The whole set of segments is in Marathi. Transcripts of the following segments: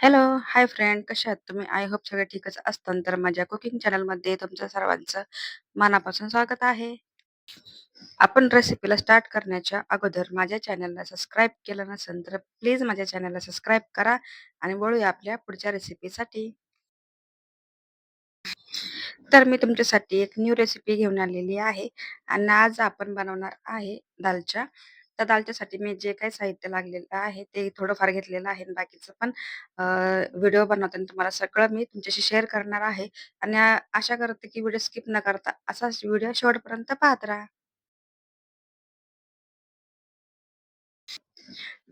हॅलो, हाय फ्रेंड कशा आहात तुम्ही? आय होप सगळे ठीकच असतात तर माझ्या कुकिंग चॅनलमध्ये तुमचं सर्वांचं मनापासून स्वागत आहे. आपण रेसिपीला स्टार्ट करण्याच्या अगोदर माझ्या चॅनलला सबस्क्राईब केलं नसेल तर प्लीज माझ्या चॅनलला सबस्क्राईब करा आणि वळूया आपल्या पुढच्या रेसिपीसाठी. तर मी तुमच्यासाठी एक न्यू रेसिपी घेऊन आलेली आहे आणि आज आपण बनवणार आहे दालच्या. त्या दालच्यासाठी मी जे काही साहित्य लागलेलं आहे ते थोडंफार घेतलेलं आहे बाकीचं पण व्हिडिओ बनवताना तुम्हाला सगळं मी तुमच्याशी शेअर करणार आहे आणि आशा करते की व्हिडिओ स्किप न करता असाच व्हिडिओ शेवटपर्यंत पाहत राहा.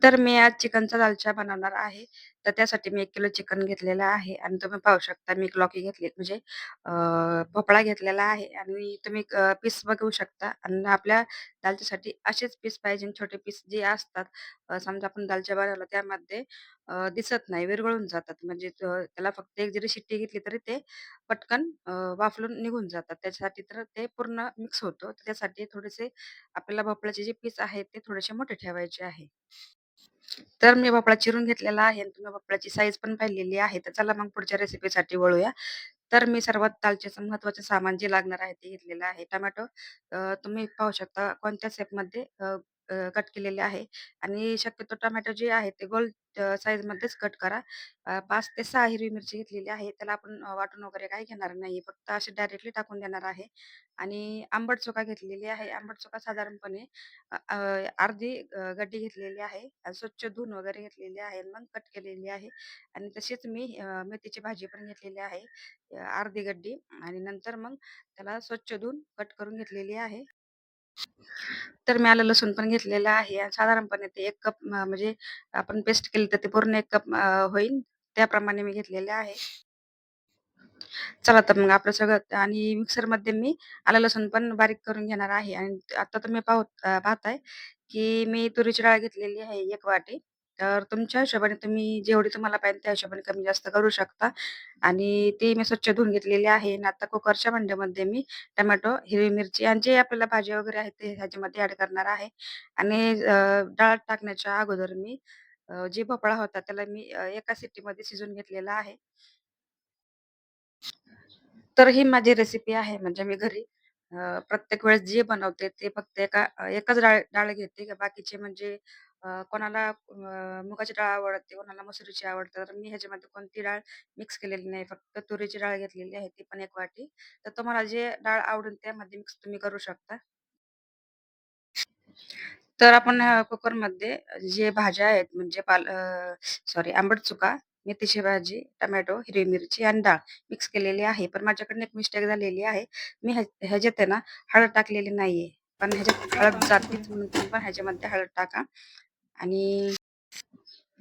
तर मी आज चिकनचा दालचा बनवणार आहे. तर त्यासाठी मी 1 किलो चिकन घेतलेलं आहे आणि तुम्ही पाहू शकता मी एक लॉकी घेतली म्हणजे अ, भोपळा घेतलेला आहे आणि तुम्ही अ, पीस बघू शकता आणि आपल्या दालच्यासाठी असेच पीस पाहिजे छोटे पीस जे असतात अ, समजा आपण दालच्या बनवलं त्यामध्ये अ, दिसत नाही, विरघळून जातात. म्हणजे त त्याला फक्त एक जरी शिट्टी घेतली तरी ते पटकन अ, वाफलून निघून जातात. त्याच्यासाठी तर ते पूर्ण मिक्स होतं. त्यासाठी थोडेसे आपल्याला भोपळ्याचे जे पीस आहेत ते थोडेसे मोठे ठेवायचे आहे. तर मी भोपळा चिरून घेतलेला आहे आणि तुम्ही भोपळ्याची साईज पण पाहिलेली आहे. तर चला मग पुढच्या रेसिपीसाठी वळूया. तर मी सर्वात दालच्याचं महत्त्वाचे सामान जे लागणार आहे ते घेतलेलं आहे. टोमॅटो तुम्ही पाहू शकता कोणत्या शेपमध्ये कट केलेले आहे आणि शक्यतो टोमॅटो जे आहे ते गोल साईज साईजमध्येच कट करा. पाच ते सहा हिरवी मिरची घेतलेली आहे. त्याला आपण वाटून वगैरे काही घेणार नाही. फक्त अशी डायरेक्टली टाकून देणार आहे आणि आंबट चोका घेतलेली आहे. आंबट चोका साधारणपणे अर्धी गड्डी घेतलेली आहे. स्वच्छ धुवून वगैरे घेतलेली आहे. मग कट केलेली आहे आणि तशीच मी मेथीची भाजी पण घेतलेली आहे. अर्धी गड्डी आणि नंतर मग त्याला स्वच्छ धुवून कट करून घेतलेली आहे. तर मी आलं लसूण पण घेतलेलं आहे आणि साधारणपणे ते एक कप म्हणजे आपण पेस्ट केली तर ते पूर्ण एक कप अ, होईल त्याप्रमाणे मी घेतलेले आहे. चला तर मग आपलं सगळं आणि मिक्सरमध्ये मी आलं लसूण पण बारीक करून घेणार आहे आणि आता तुम्ही पाहू अ, पाहताय की मी तुरीची डाळ घेतलेली आहे एक वाटी. तर तुमच्या हिशोबाने तुम्ही जेवढी तुम्हाला पाहिजे त्या हिशोबाने कमी जास्त करू शकता आणि ती मी स्वच्छ धुवून घेतलेली आहे आणि आता कुकरच्या भांड्यामध्ये मी टोमॅटो, हिरवी मिरची आणि जे आपल्याला भाजी वगैरे आहे ते ह्याच्यामध्ये ॲड करणार आहे आणि डाळ टाकण्याच्या अगोदर मी जे भोपळा होता त्याला मी एका सिटीमध्ये शिजून घेतलेला आहे. तर ही माझी रेसिपी आहे. म्हणजे मी घरी अ, प्रत्येक वेळेस जे बनवते ते फक्त एका अ, एकच डाळ डाळ घेते. बाकीचे म्हणजे अ, कोणाला अ, मुगाची डाळ आवडते, कोणाला मसुरीची आवडते. तर मी ह्याच्यामध्ये कोणती डाळ मिक्स केलेली नाही. फक्त तुरीची डाळ घेतलेली आहे, ती पण 1 वाटी. तर तुम्हाला जे डाळ आवडेल त्यामध्ये मिक्स तुम्ही करू शकता. तर आपण अ, कुकरमध्ये जे भाज्या आहेत म्हणजे पाल अ, सॉरी आंबट चुका, मेथीची भाजी, टोमॅटो, हिरवी मिरची आणि डाळ मिक्स केलेली आहे. पण माझ्याकडून एक मिस्टेक झालेली आहे. मी ह्या ह्याच्यात आहे ना हळद टाकलेली नाहीये. पण ह्याच्यात हळद जातीच म्हणून तुम्ही पण ह्याच्यामध्ये हळद टाका आणि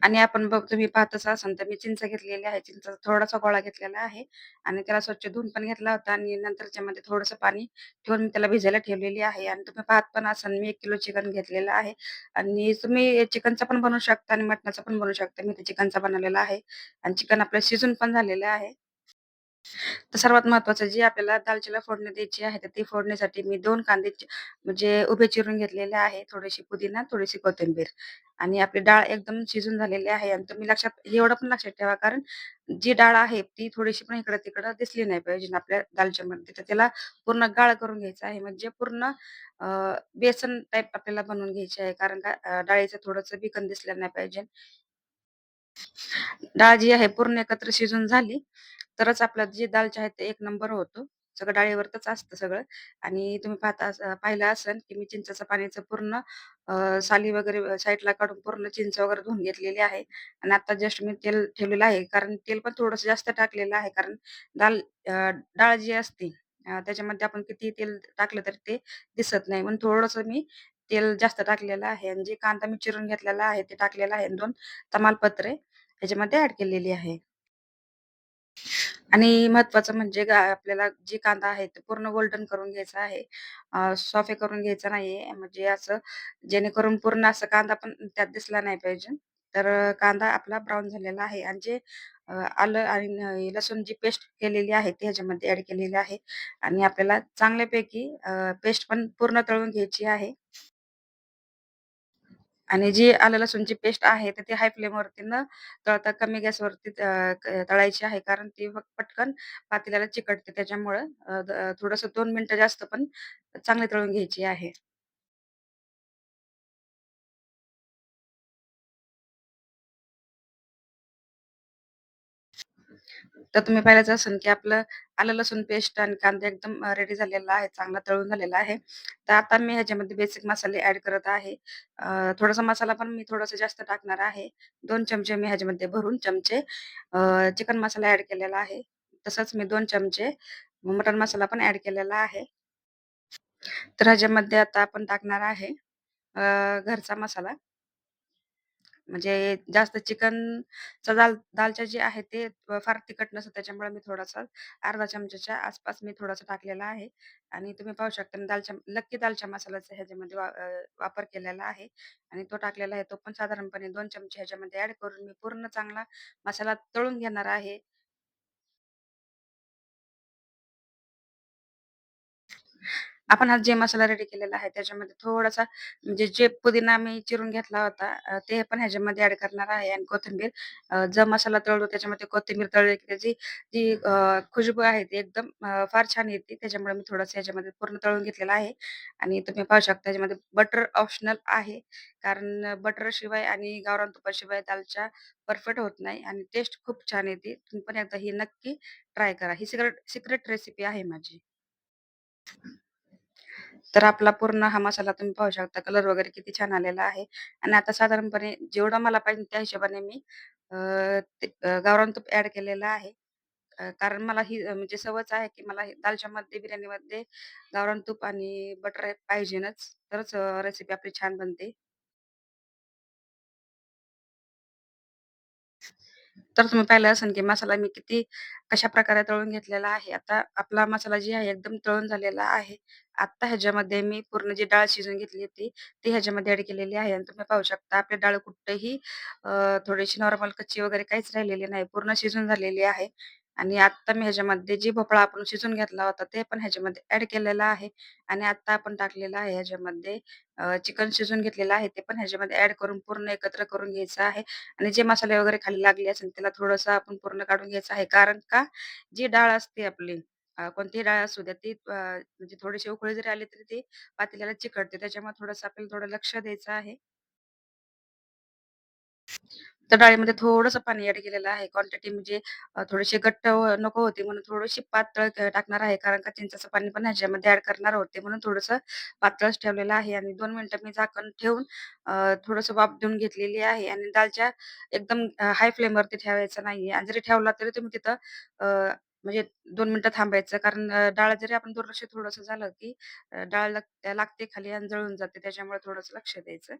आणि आपण बघ तुम्ही पाहतच असाल तर मी चिंच घेतलेली आहे. चिंच थोडासा गोळा घेतलेला आहे आणि त्याला स्वच्छ धुवून पण घेतला होता आणि नंतरच्या मध्ये थोडंसं पाणी ठेवून मी त्याला भिजायला ठेवलेली आहे आणि तुम्ही पाहत पण असाल मी एक किलो चिकन घेतलेलं आहे आणि तुम्ही चिकनचा पण बनवू शकता आणि मटणाचा पण बनवू शकता. मी ते चिकनचा बनवलेला आहे आणि चिकन आपलं शिजून पण झालेलं आहे. तर सर्वात महत्त्वाचं जे आपल्याला दालचीला फोडणी द्यायची आहे, तर ती फोडणीसाठी मी 2 कांदे म्हणजे उभे चिरून घेतलेले आहे. थोडीशी पुदिना, थोडीशी कोथिंबीर आणि आपली डाळ एकदम शिजून झालेली आहे आणि तुम्ही लक्षात एवढं पण लक्षात ठेवा, कारण जी डाळ आहे ती थोडीशी पण इकडं-तिकडं दिसली नाही पाहिजे आपल्या दालच्यामध्ये. तर त्याला पूर्ण गाळ करून घ्यायचं आहे. म्हणजे पूर्ण अ, बेसन टाईप आपल्याला बनवून घ्यायची आहे. कारण का अ, डाळीचं थोडंसं बिकन दिसलं नाही पाहिजे. डाळ जी आहे पूर्ण एकत्र शिजून झाली, तरच आपलं जे दालच्या आहे ते एक नंबर होतो. सगळं डाळीवरच असतं सगळं आणि तुम्ही पाहता अस पाहिलं असेल, की मी चिंचेच्या पाण्याचं पूर्ण अ, साली वगैरे साईडला काढून पूर्ण चिंच वगैरे धुवून घेतलेली आहे आणि आता जस्ट मी तेल ठेवलेलं आहे. कारण तेल पण थोडंसं जास्त टाकलेलं आहे. कारण दाल अ, डाळ जी असते अ, त्याच्यामध्ये आपण कितीही तेल टाकलं तरी ते दिसत नाही. म्हणून थोडंसं मी तेल जास्त टाकलेलं आहे आणि जे कांदा मी चिरून घेतलेला आहे ते टाकलेलं आहे. 2 तमालपत्रे ह्याच्यामध्ये ॲड केलेली आहे. आणि महत्त्वाचं म्हणजे गा आपल्याला जे कांदा आहे तो पूर्ण गोल्डन करून घ्यायचा आहे. सॉफे करून घ्यायचा नाहीये. म्हणजे असं जेणेकरून पूर्ण असं कांदा पण त्यात दिसला नाही पाहिजे. तर कांदा आपला ब्राऊन झालेला आहे आणि जे आलं आणि लसूण जी पेस्ट केलेली आहे ती ह्याच्यामध्ये ऍड केलेली आहे आणि आपल्याला चांगल्यापैकी पेस्ट पण पूर्ण तळून घ्यायची आहे. आणि जी आलं लसूणची पेस्ट आहे तर ती हाय फ्लेमवरती न तळता कमी गॅसवरती अ, तळायची आहे. कारण ती फक्त पटकन पातेल्याला चिकटते त्याच्यामुळं थोडस दोन थोडंसं 2 मिनिटं जास्त पण चांगली तळून घ्यायची आहे. तर तुम्ही पाहिलंच असेल, की आपलं आलं लसूण पेस्ट आणि कांदा एकदम रेडी झालेला आहे, चांगला तळून झालेला आहे. तर आता मी ह्याच्यामध्ये बेसिक मसाले ऍड करत आहे. थोडासा मसाला पण मी थोडासा जास्त टाकणार आहे. दोन चमचे मी ह्याच्यामध्ये भरून चमचे अ, चिकन मसाला ऍड केलेला आहे. तसंच मी दोन चमचे मटण मसाला पण ऍड केलेला आहे. तर ह्याच्यामध्ये आता आपण टाकणार आहे अ, घरचा मसाला. म्हणजे जास्त चिकनचं दाल दालच्या जे आहे ते फार तिखट नसतं त्याच्यामुळे मी थोडासा अर्धा चमच्याच्या आसपास मी थोडासा टाकलेला आहे आणि तुम्ही पाहू शकता मी दालच्या लक्की दालच्या मसाल्याचा ह्याच्यामध्ये वा वापर केलेला आहे आणि तो टाकलेला आहे. तो पण साधारणपणे दोन चमचे ह्याच्यामध्ये ॲड करून मी पूर्ण चांगला मसाला तळून घेणार आहे. आपण हा जे मसाला रेडी केलेला आहे त्याच्यामध्ये थोडासा म्हणजे जे पुदिना मी चिरून घेतला होता ते पण ह्याच्यामध्ये ऍड करणार आहे आणि कोथिंबीर जो मसाला तळतो त्याच्यामध्ये कोथिंबीर तळली की त्याची जी खुशबू आहे ती एकदम फार छान येते. त्याच्यामुळे मी थोडंसं ह्याच्यामध्ये पूर्ण तळून घेतलेलं आहे आणि तुम्ही पाहू शकता ह्याच्यामध्ये बटर ऑप्शनल आहे. कारण बटरशिवाय आणि गावरान तुपाशिवाय दालच्या परफेक्ट होत नाही आणि टेस्ट खूप छान येते. तुम्ही पण एकदा ही नक्की ट्राय करा. ही सिक्रेट सिक्रेट रेसिपी आहे माझी. तर आपला पूर्ण हा मसाला तुम्ही पाहू शकता कलर वगैरे किती छान आलेला आहे आणि आता साधारणपणे जेवढा मला पाहिजे त्या हिशोबाने मी ते गावरान तूप ॲड केलेलं आहे. कारण मला ही म्हणजे सवयच आहे, की मला हे दालच्यामध्ये, बिर्याणीमध्ये गावरान तूप आणि बटर पाहिजेनच. तरच रेसिपी आपली छान बनते. तर तुम्ही पाहिलं असेल, की मसाला मी किती कशाप्रकारे तळून घेतलेला आहे. आता आपला मसाला जी आहे एकदम तळून झालेला आहे. आता ह्याच्यामध्ये मी पूर्ण जी डाळ शिजवून घेतली होती, ती ह्याच्यामध्ये ॲड केलेली आहे आणि तुम्ही पाहू शकता आपली डाळ कुठेही अ, थोडीशी नॉर्मल कच्ची वगैरे काहीच राहिलेली नाही. पूर्ण शिजून झालेली आहे आणि आता मी ह्याच्यामध्ये जी भोपळा आपण शिजून घेतला होता, ते पण ह्याच्यामध्ये ऍड केलेला आहे आणि आता आपण टाकलेला आहे ह्याच्यामध्ये चिकन शिजवून घेतलेलं आहे, ते पण ह्याच्यामध्ये ऍड करून पूर्ण एकत्र करून घ्यायचं आहे. आणि जे मसाले वगैरे खाली लागले असेल त्याला थोडंसं आपण पूर्ण काढून घ्यायचं आहे. कारण का जी डाळ असते आपली कोणतीही डाळ असू द्या ती म्हणजे थोडीशी उकळी जरी आली तरी ती पातेल्याला चिकटते. त्याच्यामुळे थोडंसं आपल्याला थोडं लक्ष द्यायचं आहे. तर डाळीमध्ये थोडंसं पाणी ऍड केलेलं आहे. क्वांटिटी म्हणजे थोडीशी घट्ट नको होती म्हणून थोडीशी पातळ टाकणार आहे. कारण का चिंचाचं पाणी पण ह्याच्यामध्ये ऍड करणार होते म्हणून थोडंसं पातळच ठेवलेलं आहे आणि दोन मिनिटं मी झाकण ठेवून थोडस थोडंसं वाफ देऊन घेतलेली आहे आणि दालच्या एकदम हाय फ्लेमवरती ठेवायचं नाहीये आणि जरी ठेवला तरी तुम्ही तिथं म्हणजे दोन मिनिटं थांबायचं. कारण डाळ जरी आपण दुर्लक्ष थोडंसं झालं, की डाळ लागते खाली आणि जळून जाते. त्याच्यामुळे थोडंसं लक्ष द्यायचं.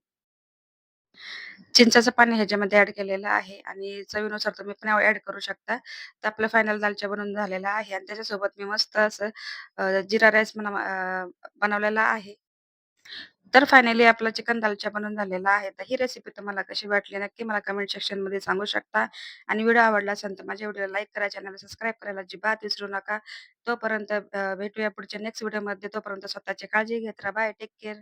चिंचाचं पाणी ह्याच्यामध्ये ॲड केलेलं आहे आणि चवीनुसार तुम्ही पण ॲड करू शकता. तर आपलं फायनल दालच्या बनवून झालेला आहे आणि त्याच्यासोबत मी मस्त असं अ, राईस अ, बनवलेला आहे. तर फायनली आपला चिकन दालच्या बनवून झालेला आहे. तर ही रेसिपी तुम्हाला कशी वाटली नक्की मला कमेंट सेक्शनमध्ये सांगू शकता आणि व्हिडिओ आवडला असेल तर माझ्या व्हिडिओला लाईक करा, चॅनल सबस्क्राईब करायला अजिबात विसरू नका. तोपर्यंत अ, भेटूया पुढच्या नेक्स्ट व्हिडिओमध्ये. तोपर्यंत स्वतःची काळजी घेत राहा. बाय. Take care.